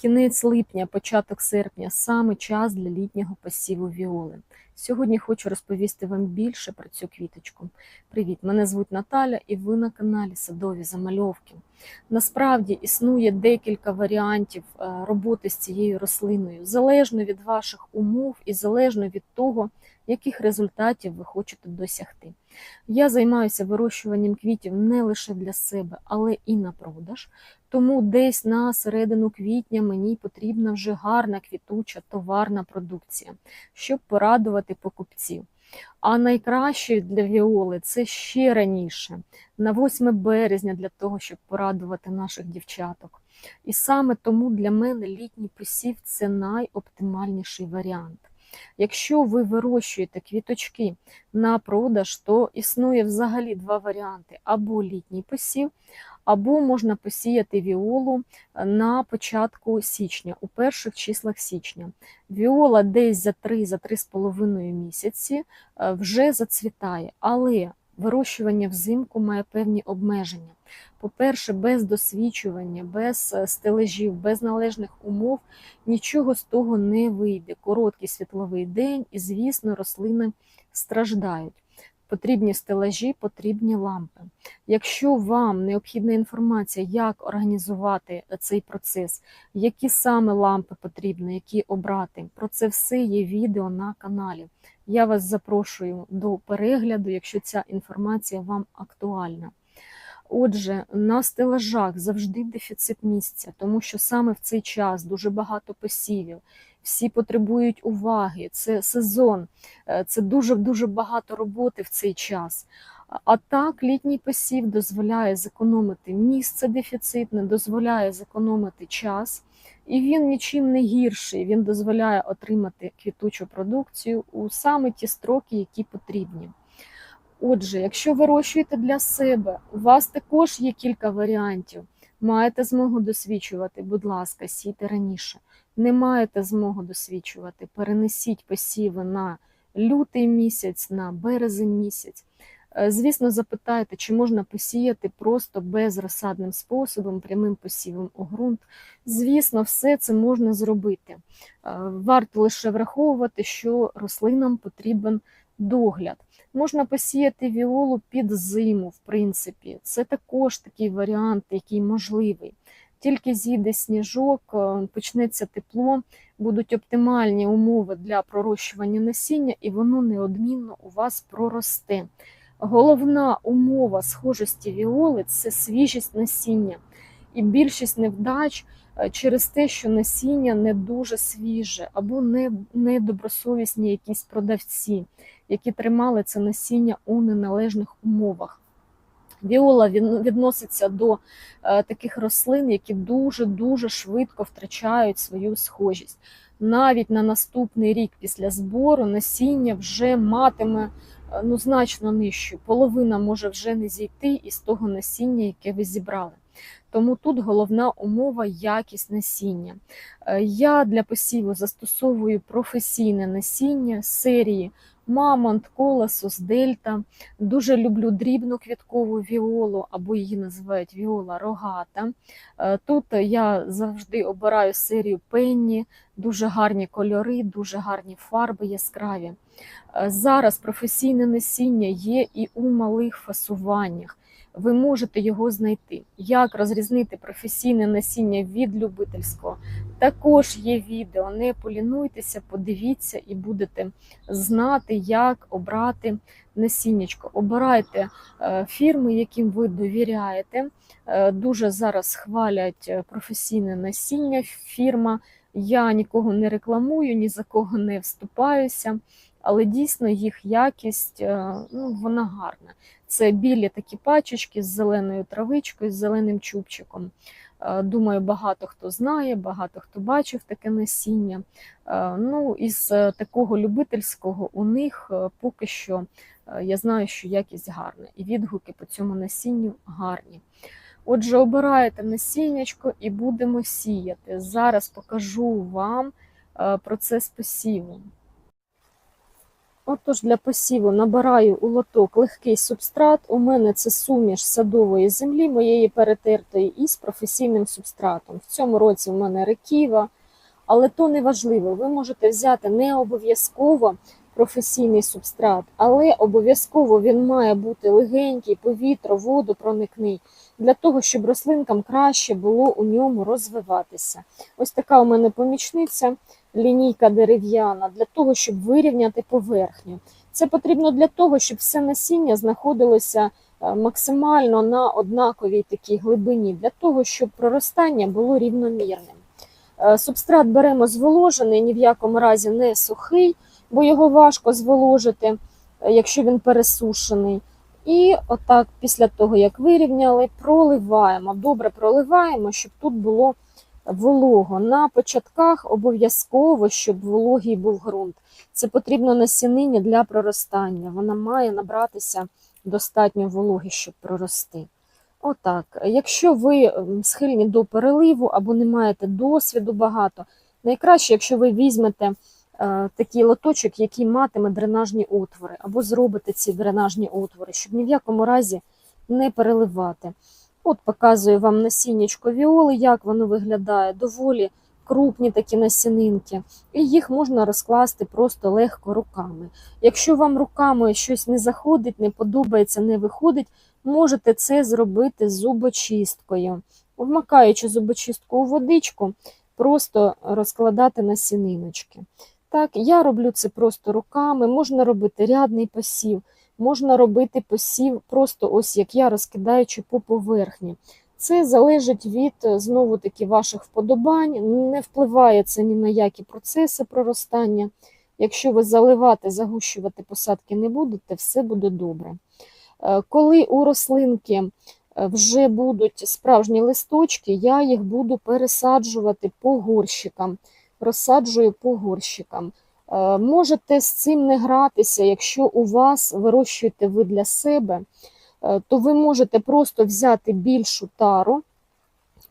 Кінець липня, початок серпня саме час для літнього посіву віоли. Сьогодні хочу розповісти вам більше про цю квіточку. Привіт, мене звуть Наталя, і ви на каналі Садові Замальовки. Насправді існує декілька варіантів е, роботи з цією рослиною, залежно від ваших умов і залежно від того, яких результатів ви хочете досягти. Я займаюся вирощуванням квітів не лише для себе, але і на продаж. Тому десь на середину квітня мені потрібна вже гарна квітуча товарна продукція, щоб порадувати покупців. А найкраще для віоли це ще раніше, на 8 березня, для того, щоб порадувати наших дівчаток. І саме тому для мене літній посів це найоптимальніший варіант. Якщо ви вирощуєте квіточки на продаж, то існує взагалі два варіанти: або літній посів, або можна посіяти віолу на початку січня, у перших числах січня. Віола десь за 3-3,5 місяці е, вже зацвітає, але вирощування взимку має певні обмеження. По-перше, без досвідчування, без е, стележів, без належних умов нічого з того не вийде. Короткий світловий день, і, звісно, рослини страждають. Потрібні стелажі, потрібні лампи. Якщо вам необхідна інформація, як організувати цей процес, які саме лампи потрібно, які обрати, про це все є відео на каналі. Я вас запрошую до перегляду, якщо ця інформація вам актуальна. Отже, на стелажах завжди дефіцит місця, тому що саме в цей час дуже багато посівів, всі потребують уваги, це сезон, е, це дуже-дуже багато роботи в цей час. А так, літній посів дозволяє зекономити місце дефіцитне, дозволяє зекономити час, і він нічим не гірший. Він дозволяє отримати квітучу продукцію у саме ті строки, які потрібні. Отже, якщо вирощуєте для себе, у вас також є кілька варіантів. Маєте змогу досвідчувати, будь ласка, сійте раніше. Не маєте змогу досвідчувати, перенесіть посіви на лютий місяць, на березень місяць. Е, Звісно, запитайте, чи можна посіяти просто безрозсадним способом, прямим посівом у ґрунт. Звісно, все це можна зробити. Е, Варто лише враховувати, що рослинам потрібен догляд. Можна посіяти віолу під зиму, в принципі. Це також такий варіант, який можливий. Тільки зійде сніжок, е, почнеться тепло, будуть оптимальні умови для пророщування насіння, і воно неодмінно у вас проросте. Головна умова схожості віоли це свіжість насіння. І більшість невдач е, через те, що насіння не дуже свіже, або не, недобросовісні якісь продавці, які тримали це насіння у неналежних умовах. Віола відноситься до е, таких рослин, які дуже-дуже швидко втрачають свою схожість. Навіть на наступний рік після збору насіння вже матиме ну, значно нижчою. Половина може вже не зійти із того насіння, яке ви зібрали. Тому тут головна умова якість насіння. Е, Я для посіву застосовую професійне насіння серії Мамонт, Колосус, Дельта. Дуже люблю дрібну квіткову віолу, або її називають віола рогата. Е, Тут я завжди обираю серію Пенні, дуже гарні кольори, дуже гарні фарби яскраві. Е, Зараз професійне насіння є і у малих фасуваннях. Ви можете його знайти. Як розрізнити професійне насіння від любительського? Також є відео. Не полінуйтеся, подивіться і будете знати, як обрати насіннячко. Обирайте е, фірми, яким ви довіряєте. Е, Дуже зараз хвалять е, професійне насіння фірма. Я нікого не рекламую, ні за кого не вступаюся, але дійсно їх якість ну, вона гарна. Це білі такі пачечки з зеленою травичкою, з зеленим чубчиком. Е, Думаю, багато хто знає, багато хто бачив таке насіння. Е, Ну, із е, такого любительського у них поки що я знаю, що якість гарна, і відгуки по цьому насінню гарні. Отже, обираєте насіннячко і будемо сіяти. Зараз покажу вам процес посіву. Отож, для посіву набираю у лоток легкий субстрат. У мене це суміш садової землі, моєї перетертої, із професійним субстратом. В цьому році в мене реківа, але то не важливо. Ви можете взяти не обов'язково професійний субстрат, але обов'язково він має бути легенький, повітря, водопроникний, для того, щоб рослинкам краще було у ньому розвиватися. Ось така у мене помічниця лінійка дерев'яна для того, щоб вирівняти поверхню. Це потрібно для того, щоб все насіння знаходилося е, максимально на однаковій такій глибині, для того, щоб проростання було рівномірним. Е, Субстрат беремо зволожений, ні в якому разі не сухий, бо його важко зволожити, е, якщо він пересушений. І отак, після того, як вирівняли, проливаємо. Добре проливаємо, щоб тут було волого. На початках обов'язково, щоб вологий був ґрунт. Це потрібно насінині для проростання. Вона має набратися достатньо вологи, щоб прорости. Отак. Якщо ви схильні до переливу або не маєте досвіду багато, найкраще, якщо ви візьмете е, такий лоточок, який матиме дренажні отвори, або зробите ці дренажні отвори, щоб ні в якому разі не переливати. От показую вам насіннячко віоли, як воно виглядає. Доволі крупні такі насінинки, і їх можна розкласти просто легко руками. Якщо вам руками щось не заходить, не подобається, не виходить, можете це зробити зубочисткою. Вмикаючи зубочистку у водичку, просто розкладати насіниночки. Так, я роблю це просто руками, можна робити рядний посів, можна робити посів просто ось як я розкидаючи по поверхні. Це залежить від знову таки ваших вподобань, не впливає це ні на які процеси проростання. Якщо ви заливати, загущувати посадки не будете, все буде добре. Е, Коли у рослинки е, вже будуть справжні листочки, я їх буду пересаджувати по горщикам. Розсаджую по горщикам. Е, Можете з цим не гратися, якщо у вас вирощуєте ви для себе, е, то ви можете просто взяти більшу тару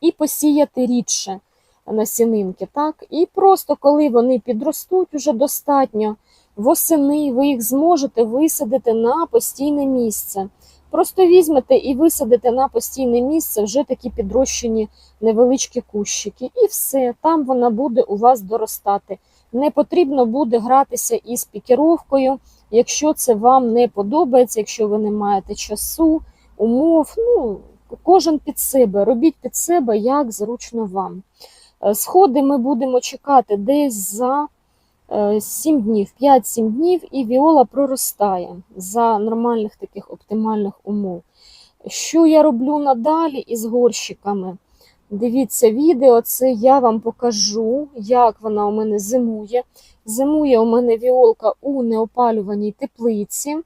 і посіяти рідше насінинки. Так? І просто коли вони підростуть уже достатньо, восени ви їх зможете висадити на постійне місце. Просто візьмете і висадите на постійне місце вже такі підрощені невеличкі кущики, і все, там вона буде у вас доростати. Не потрібно буде гратися із пікіровкою, якщо це вам не подобається, якщо ви не маєте часу, умов. Ну, кожен під себе, робіть під себе, як зручно вам. Е, Сходи ми будемо чекати десь за е, 7 днів, 5-7 днів, і віола проростає за нормальних таких оптимальних умов. Що я роблю надалі із горщиками? Дивіться відео, це я вам покажу, як вона у мене зимує. Зимує у мене віолка у неопалюваній теплиці,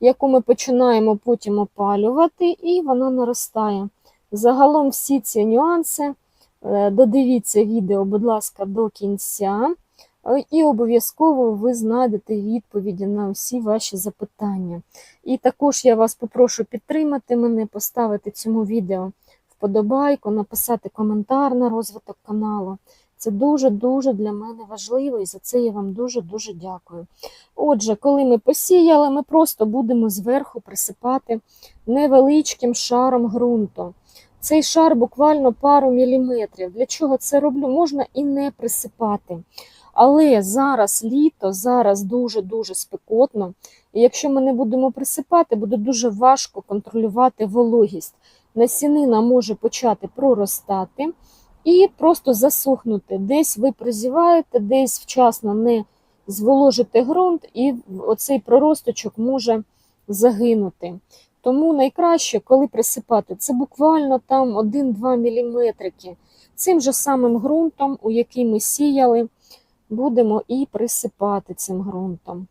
яку ми починаємо потім опалювати, і вона наростає. Загалом всі ці нюанси е, додивіться відео, будь ласка, до кінця. Е, І обов'язково ви знайдете відповіді на всі ваші запитання. І також я вас попрошу підтримати мене, поставити цьому відео вподобайку, написати коментар на розвиток каналу. Це дуже-дуже для мене важливо, і за це я вам дуже-дуже дякую. Отже, коли ми посіяли, ми просто будемо зверху присипати невеличким шаром ґрунту. Цей шар буквально пару міліметрів. Для чого це роблю? Можна і не присипати. Але зараз літо, зараз дуже-дуже спекотно. І якщо ми не будемо присипати, буде дуже важко контролювати вологість. Насінина може почати проростати і просто засохнути. Десь ви прозіваєте, десь вчасно не зволожите ґрунт, і оцей проросточок може загинути. Тому найкраще, коли присипати, це буквально там 1-2 мм. Цим же самим ґрунтом, у який ми сіяли, будемо і присипати цим ґрунтом.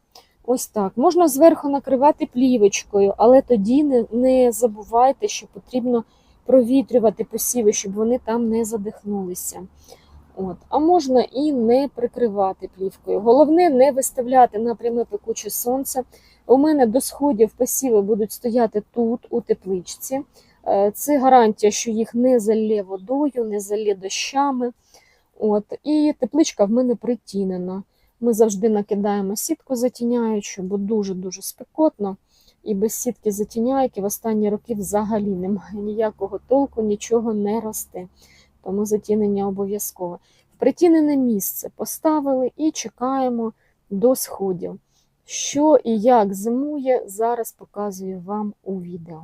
Ось так. Можна зверху накривати плівочкою, але тоді не, не забувайте, що потрібно провітрювати посіви, щоб вони там не задихнулися. От. А можна і не прикривати плівкою. Головне не виставляти на пряме пекуче сонце. У мене до сходів посіви будуть стояти тут, у тепличці. Е, Це гарантія, що їх не залє водою, не залє дощами. От. І тепличка в мене притінена. Ми завжди накидаємо сітку затіняючу, бо дуже-дуже спекотно. І без сітки затіняйки в останні роки взагалі немає ніякого толку, нічого не росте. Тому затінення обов'язкове. В притінене місце поставили і чекаємо до сходів. Що і як зимує, зараз показую вам у відео.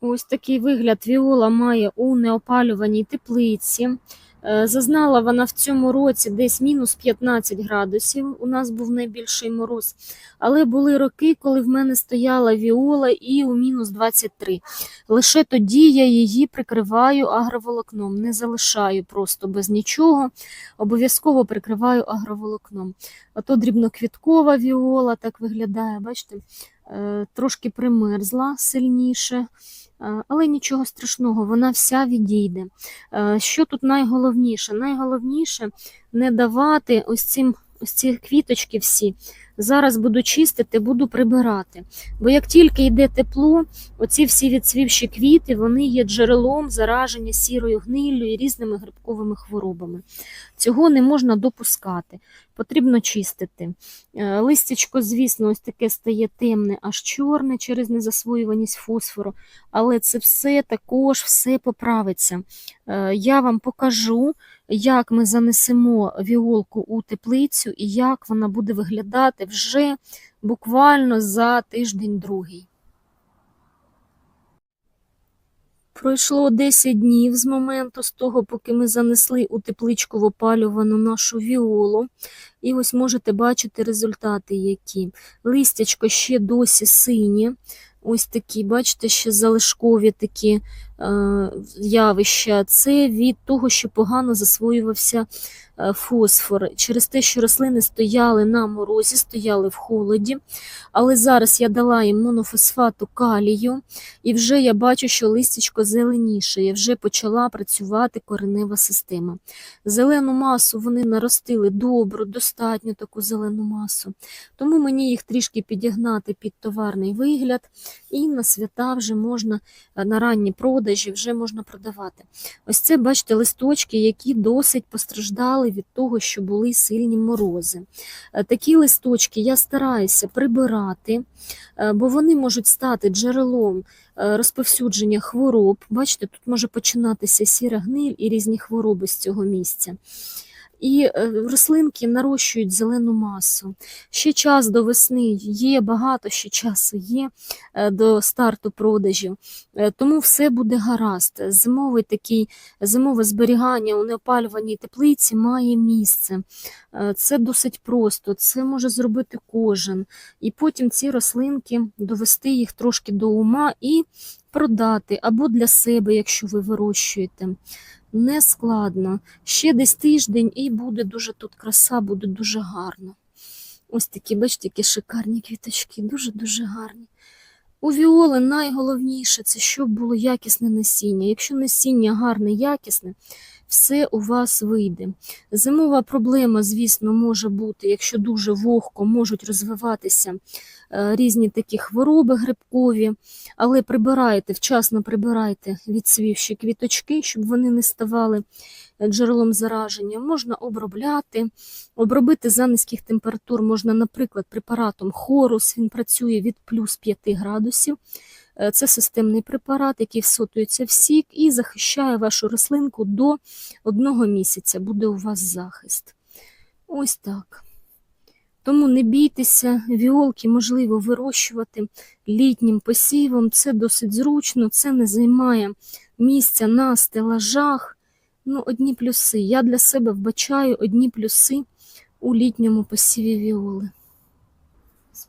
Ось такий вигляд віола має у неопалюваній теплиці. Е, Зазнала вона в цьому році десь мінус 15 градусів. У нас був найбільший мороз. Але були роки, коли в мене стояла віола і у мінус 23. Лише тоді я її прикриваю агроволокном. Не залишаю просто без нічого. Обов'язково прикриваю агроволокном. Ото дрібноквіткова віола так виглядає. Бачите, трошки примерзла сильніше. Е, Але нічого страшного, вона вся відійде. Е, Що тут найголовніше? Найголовніше не давати ось цим ось ці квіточки всі. Зараз буду чистити, буду прибирати. Бо як тільки йде тепло, оці всі відцвівші квіти, вони є джерелом зараження сірою гниллю і різними грибковими хворобами. Цього не можна допускати. Потрібно чистити. Е, Листячко, звісно, ось таке стає темне, аж чорне через незасвоюваність фосфору, але це все також все поправиться. Е, Я вам покажу, як ми занесемо віолку у теплицю і як вона буде виглядати вже буквально за тиждень-другий. Пройшло 10 днів з моменту з того, поки ми занесли у тепличку в опалювану нашу віолу. І ось можете бачити результати, які. Листячко ще досі синє. Ось такі, бачите, ще залишкові такі явища. Це від того, що погано засвоювався е, фосфор. Через те, що рослини стояли на морозі, стояли в холоді. Але зараз я дала їм монофосфату калію, і вже я бачу, що листячко зеленіше, я вже почала працювати коренева система. Зелену масу вони наростили добру, достатньо таку зелену масу. Тому мені їх трішки підігнати під товарний вигляд, і на свята вже можна, е, на ранні продажі вже можна продавати. Ось це, бачите, листочки, які досить постраждали від того, що були сильні морози. Е, Такі листочки я стараюся прибирати, е, бо вони можуть стати джерелом е, розповсюдження хвороб. Бачите, тут може починатися сіра гниль і різні хвороби з цього місця. І е, рослинки нарощують зелену масу. Ще час до весни є, багато ще часу є е, до старту продажів, Е, тому все буде гаразд. Зимовий такий, зимове зберігання у неопалюваній теплиці має місце. Це досить просто, це може зробити кожен. І потім ці рослинки довести їх трошки до ума і продати або для себе, якщо ви вирощуєте. Не складно. Ще десь тиждень і буде дуже тут краса, буде дуже гарно. Ось такі, бачите, які шикарні квіточки, дуже-дуже гарні. У віоли найголовніше це щоб було якісне насіння. Якщо насіння гарне, якісне, все у вас вийде. Зимова проблема, звісно, може бути, якщо дуже вогко, можуть розвиватися е, різні такі хвороби грибкові, але прибирайте, вчасно прибирайте відсвівші квіточки, щоб вони не ставали е, джерелом зараження. Можна обробляти, обробити за низьких температур можна, наприклад, препаратом Хорус, він працює від плюс 5 градусів. Е, Це системний препарат, який всотується в сік і захищає вашу рослинку до одного місяця. Буде у вас захист. Ось так. Тому не бійтеся, віолки можливо вирощувати літнім посівом. Це досить зручно, це не займає місця на стелажах. Ну, одні плюси. Я для себе вбачаю одні плюси у літньому посіві віоли.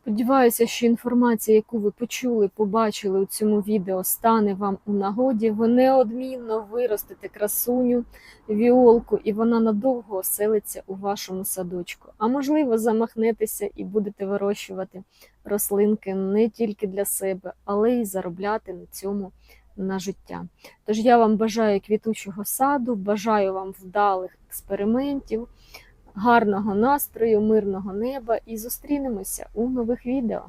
Сподіваюся, що інформація, яку ви почули, побачили у цьому відео, стане вам у нагоді. Ви неодмінно виростете красуню, віолку, і вона надовго оселиться у вашому садочку. А можливо, замахнетеся і будете вирощувати рослинки не тільки для себе, але й заробляти на цьому на життя. Тож я вам бажаю квітучого саду, бажаю вам вдалих експериментів гарного настрою, мирного неба і зустрінемося у нових відео.